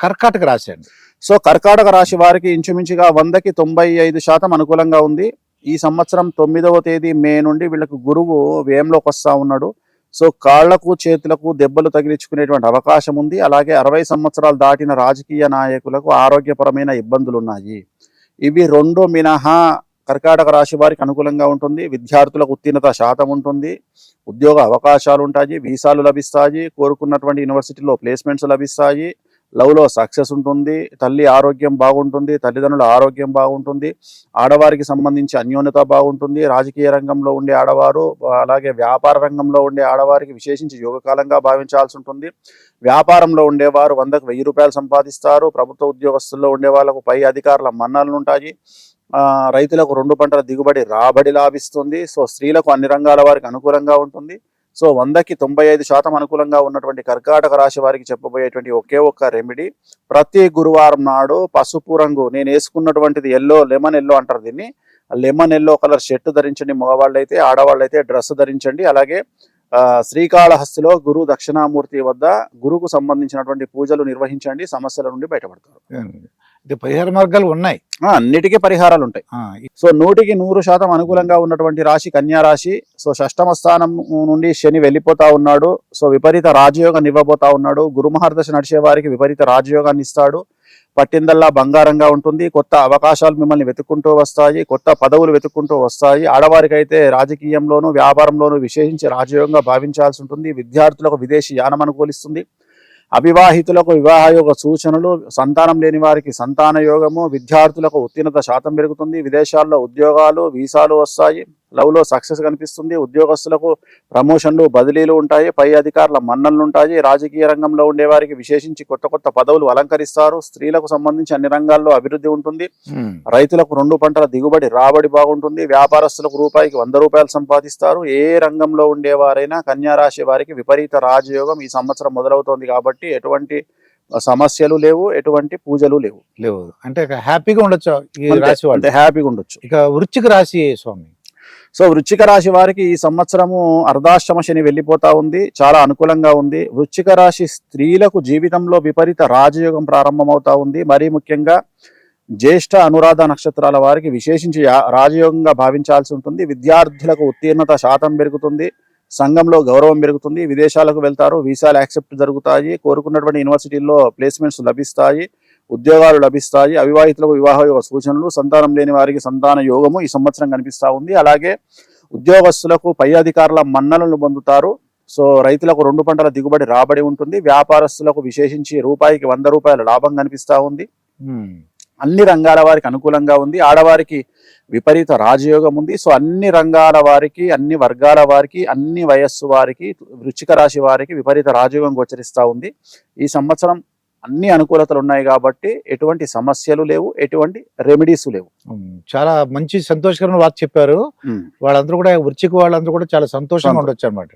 కర్కాటక రాశి అండి. సో కర్కాటక రాశి వారికి ఇంచుమించుగా వందకి తొంభై ఐదు శాతం అనుకూలంగా ఉంది. ఈ సంవత్సరం తొమ్మిదవ తేదీ మే నుండి వీళ్ళకు గురువు వ్యయంలోకి వస్తా ఉన్నాడు. సో కాళ్ళకు చేతులకు దెబ్బలు తగిలించుకునేటువంటి అవకాశం ఉంది. అలాగే అరవై సంవత్సరాలు దాటిన రాజకీయ నాయకులకు ఆరోగ్యపరమైన ఇబ్బందులు ఉన్నాయి. ఇవి రెండు మినహా కర్కాటక రాశి వారికి అనుకూలంగా ఉంటుంది. విద్యార్థులకు ఉత్తీర్ణత శాతం ఉంటుంది. ఉద్యోగ అవకాశాలు ఉంటాయి. వీసాలు లభిస్తాయి. కోరుకున్నటువంటి యూనివర్సిటీలో ప్లేస్మెంట్స్ లభిస్తాయి. లవ్లో సక్సెస్ ఉంటుంది తల్లి ఆరోగ్యం బాగుంటుంది తల్లిదండ్రుల ఆరోగ్యం బాగుంటుంది ఆడవారికి సంబంధించి అన్యోన్యత బాగుంటుంది రాజకీయ రంగంలో ఉండే ఆడవారు అలాగే వ్యాపార రంగంలో ఉండే ఆడవారికి విశేషించి యోగకాలంగా భావించాల్సి ఉంటుంది. వ్యాపారంలో ఉండేవారు వందకు వెయ్యి రూపాయలు సంపాదిస్తారు ప్రభుత్వ ఉద్యోగస్తుల్లో ఉండే వాళ్ళకు పై అధికారుల మన్నలు ఉంటాయి. రైతులకు రెండు పంటల దిగుబడి రాబడి లాభిస్తుంది. సో స్త్రీలకు అన్ని రంగాల వారికి అనుకూలంగా ఉంటుంది. సో వందకి తొంభై ఐదు శాతం అనుకూలంగా ఉన్నటువంటి కర్కాటక రాశి వారికి చెప్పబోయేటువంటి ఒకే ఒక్క రెమెడీ ప్రతి గురువారం నాడు పసుపు రంగు నేను వేసుకున్నటువంటిది ఎల్లో లెమన్ ఎల్లో అంటారు దీన్ని. లెమన్ ఎల్లో కలర్ షర్ట్ ధరించండి మగవాళ్ళు అయితే ఆడవాళ్ళు అయితే డ్రెస్ ధరించండి. అలాగే శ్రీకాళహస్తిలో గురు దక్షిణామూర్తి వద్ద గురుకు సంబంధించినటువంటి పూజలు నిర్వహించండి సమస్యల నుండి బయటపడతారు. ఇది పరిహార మార్గాలు ఉన్నాయి. ఆ, అన్నిటికీ పరిహారాలు ఉంటాయి. సో నూటికి నూరు శాతం అనుకూలంగా ఉన్నటువంటి రాశి కన్యా రాశి సో షష్టమ స్థానం నుండి శని వెళ్ళిపోతా ఉన్నాడు సో విపరీత రాజయోగాన్ని ఇవ్వబోతా ఉన్నాడు గురు మహర్దశ నడిచే వారికి విపరీత రాజయోగాన్ని ఇస్తాడు పట్టిందల్లా బంగారంగా ఉంటుంది. కొత్త అవకాశాలు మిమ్మల్ని వెతుక్కుంటూ వస్తాయి. కొత్త పదవులు వెతుక్కుంటూ వస్తాయి. ఆడవారికైతే రాజకీయంలోనూ వ్యాపారంలోనూ విశేషించి రాజయోగంగా భావించాల్సి ఉంటుంది. విద్యార్థులకు విదేశీ యానం అనుకూలిస్తుంది అవివాహితులకు వివాహయోగ సూచనలు సంతానం లేని వారికి సంతాన యోగము విద్యార్థులకు ఉత్తీర్ణత శాతం పెరుగుతుంది. విదేశాల్లో ఉద్యోగాలు వీసాలు వస్తాయి. లవ్లో సక్సెస్ కనిపిస్తుంది. ఉద్యోగస్తులకు ప్రమోషన్లు బదిలీలు ఉంటాయి. పై అధికారుల మన్ననలు ఉంటాయి. రాజకీయ రంగంలో ఉండే వారికి విశేషించి కొత్త కొత్త పదవులు అలంకరిస్తారు. స్త్రీలకు సంబంధించి అన్ని రంగాల్లో అభివృద్ధి ఉంటుంది. రైతులకు రెండు పంటల దిగుబడి రాబడి బాగుంటుంది. వ్యాపారస్తులకు రూపాయికి వంద రూపాయలు సంపాదిస్తారు. ఏ రంగంలో ఉండేవారైనా కన్యా రాశి వారికి విపరీత రాజయోగం ఈ సంవత్సరం మొదలవుతోంది కాబట్టి ఎటువంటి సమస్యలు లేవు ఎటువంటి పూజలు లేవు. లేవు. అంటే హ్యాపీగా ఉండొచ్చు అంతే హ్యాపీగా ఉండొచ్చు. ఇక వృశ్చిక రాశి స్వామి. సో వృచ్చిక రాశి వారికి ఈ సంవత్సరము అర్ధాశ్రమ శని వెళ్ళిపోతా ఉంది చాలా అనుకూలంగా ఉంది. వృచ్చిక రాశి స్త్రీలకు జీవితంలో విపరీత రాజయోగం ప్రారంభమవుతా ఉంది. మరీ ముఖ్యంగా జ్యేష్ఠ అనురాధ నక్షత్రాల వారికి విశేషించి రాజయోగంగా భావించాల్సి ఉంటుంది. విద్యార్థులకు ఉత్తీర్ణత శాతం పెరుగుతుంది సంఘంలో గౌరవం పెరుగుతుంది. విదేశాలకు వెళ్తారు వీసాలు యాక్సెప్ట్ జరుగుతాయి. కోరుకున్నటువంటి యూనివర్సిటీల్లో ప్లేస్మెంట్స్ లభిస్తాయి. ఉద్యోగాలు లభిస్తాయి అవివాహితులకు వివాహ యోగ సూచనలు సంతానం లేని వారికి సంతాన యోగము ఈ సంవత్సరం కనిపిస్తా ఉంది. అలాగే ఉద్యోగస్తులకు పై అధికారుల మన్నలను పొందుతారు. సో రైతులకు రెండు పంటల దిగుబడి రాబడి ఉంటుంది. వ్యాపారస్తులకు విశేషించి రూపాయికి వంద రూపాయల లాభం కనిపిస్తా ఉంది. అన్ని రంగాల వారికి అనుకూలంగా ఉంది. ఆడవారికి విపరీత రాజయోగం ఉంది. సో అన్ని రంగాల వారికి అన్ని వర్గాల వారికి అన్ని వయస్సు వారికి వృచ్చిక రాశి వారికి విపరీత రాజయోగం గోచరిస్తూ ఉంది. ఈ సంవత్సరం అన్ని అనుకూలతలు ఉన్నాయి కాబట్టి ఎటువంటి సమస్యలు లేవు ఎటువంటి రెమెడీస్ లేవు. చాలా మంచి సంతోషకరమైన వార్త చెప్పారు. వాళ్ళందరూ కూడా వృశ్చిక వాళ్ళందరూ కూడా చాలా సంతోషంగా సంతో- ఉండొచ్చు అనమాట